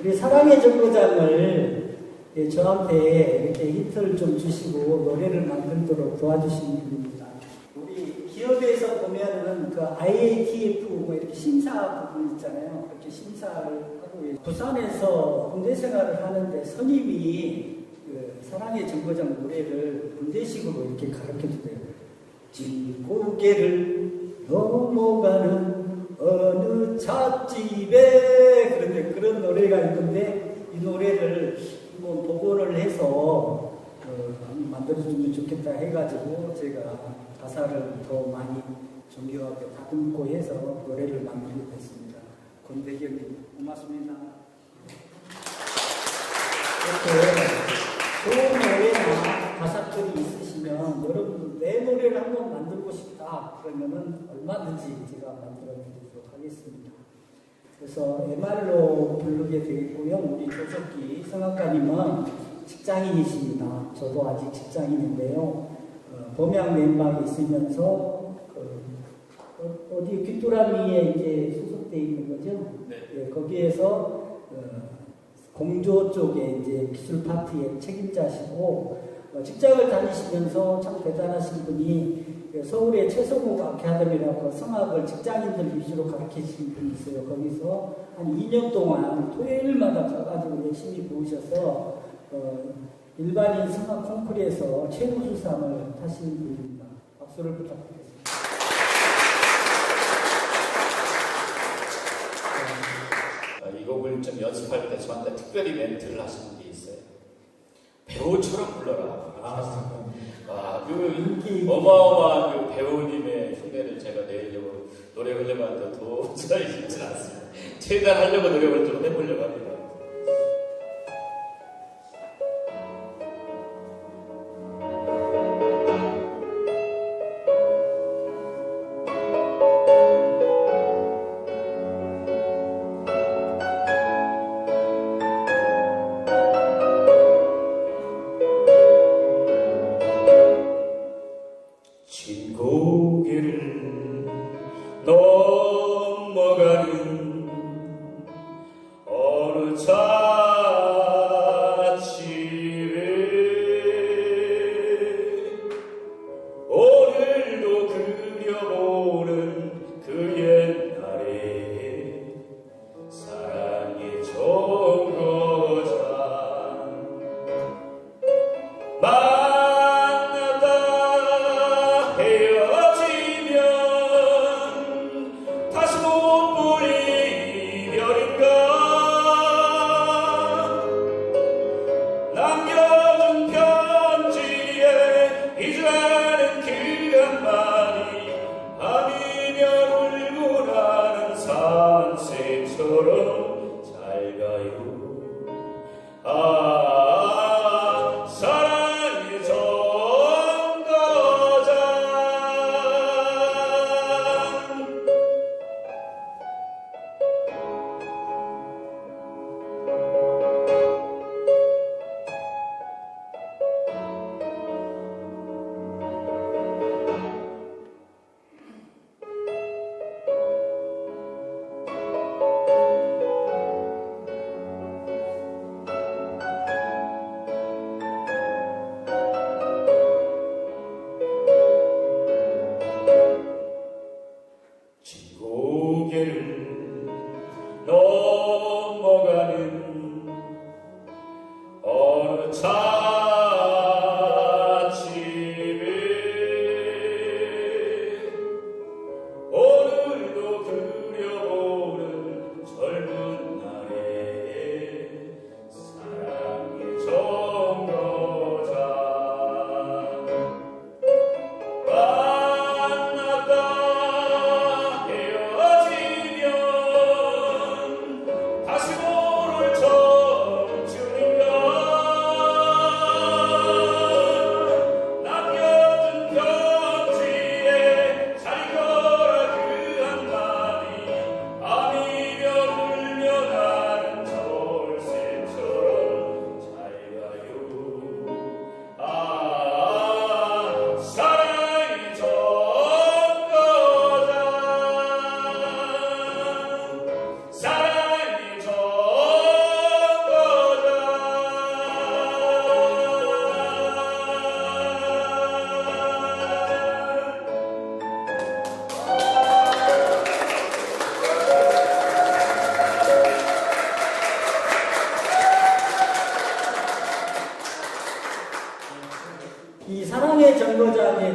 우리 사랑의 정거장을 예, 저한테 이렇게 힌트를 좀 주시고 노래를 만들도록 도와주신 분입니다. 우리 기업에서 보면은 그 IATF 뭐 이렇게 심사 부분 있잖아요. 그렇게 심사를 하고 있- 부산에서 군대 생활을 하는데 선임이 그 사랑의 정거장 노래를 군대식으로 이렇게 가르쳐 주대요. 진고개를 넘어가는 어느 찻집에 그런데 그런 노래가 있는데 이 노래를 한번 복원을 해서 어, 만들어주면 좋겠다 해가지고 제가 가사를 더 많이 정교하게 다듬고 해서 노래를 만들게 됐습니다. 권대경님 고맙습니다. 이렇게 좋은 노래나 가사들이 있으시면 여러분 내 노래를 한번 만들고 싶다 그러면은 얼마든지 제가 만들어 드 리도록 하겠습니다. 그래서 MR로 부르게 되겠고요. 우리 조석기 성악가님은 직장인이십니다. 저도 아직 직장인인데요. 어, 범양 멤버에 있으면서 그, 어, 어디 귀뚜라미에 이제 소속돼 있는 거죠. 네. 예, 거기에서 어, 공조 쪽에 이제 기술 파트의 책임자시고 어, 직장을 다니시면서 참 대단하신 분이 그 서울의 최성욱 아카데미라고 성악을 직장인들 위주로 가르치신 분이 있어요. 거기서 한 2년 동안 토요일마다 가가지고 열심히 배우셔서 어, 일반인 성악 콩쿠르에서 최우수상을 타신 분입니다. 박수를 부탁드리겠습니다. 어, 이 곡을 좀 연습할 때 저한테 특별히 멘트를 하시는 게 있어요. 배우처럼 불러라. 아, 그 인기 어마어마한 그 배우님의 흉내를 제가 내려고 노력을 해봤는데 도저히 쉽지 않습니다. 최대한 하려고 노력을 좀 해보려고 합니다. 다시 고개를 넘어가는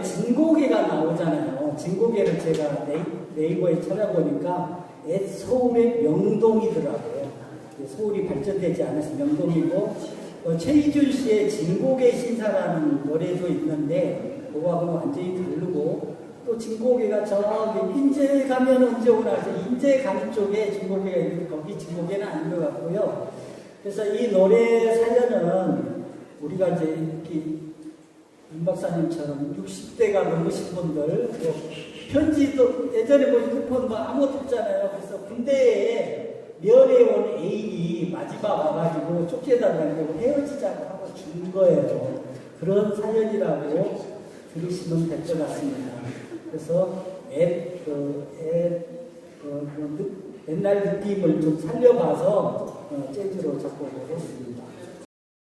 진고개가 나오잖아요. 진고개를 제가 네이, 네이 버에 찾아보니까 옛 서울의 명동이더라고요. 서울이 발전되지 않아서 명동이고 어, 최희준 씨의 진고개 신사라는 노래도 있는데 그거하고는 완전히 다르고 또 진고개가 저기 인제 가면 언제 오나 저 인제 가는 쪽에 진고개가 있는데 거기 진고개는 아닌 것 같고요. 그래서 이 노래 사연은 우리가 이제 이렇게 임 박사님처럼 60대가 넘으신 분들 뭐 편지도 예전에 뭐 휴대폰 뭐 아무것도 없잖아요. 그래서 군대에 면회 온 애인이 마지막 와가지고 쫓겨다니고 헤어지자고 하고 준 거예요. 그런 사연이라고 들으시면 될 것 같습니다. 그래서 옛, 그, 옛, 그, 그 느- 옛날 느낌을 좀 살려봐서 어, 재즈로 접근을 했습니다.